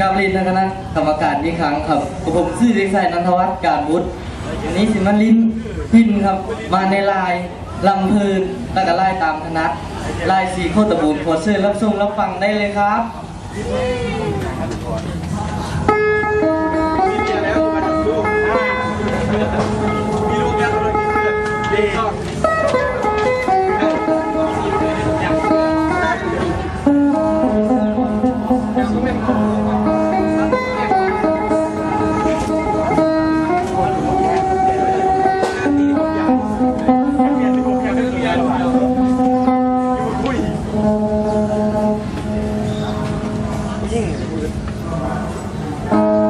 กราบเรียนทางคณะกรรมการอีกครั้งครับกับผมชื่อเด็กชายนันทวัฒน์การบุตรวันนี้สิมาลิ้นพินครับ มาในลายลำพืนแล้วก็ลายตามคณะลายสีโคตรบูรณ์ขอเชิญรับชมรับฟังได้เลยครับเ Thank you.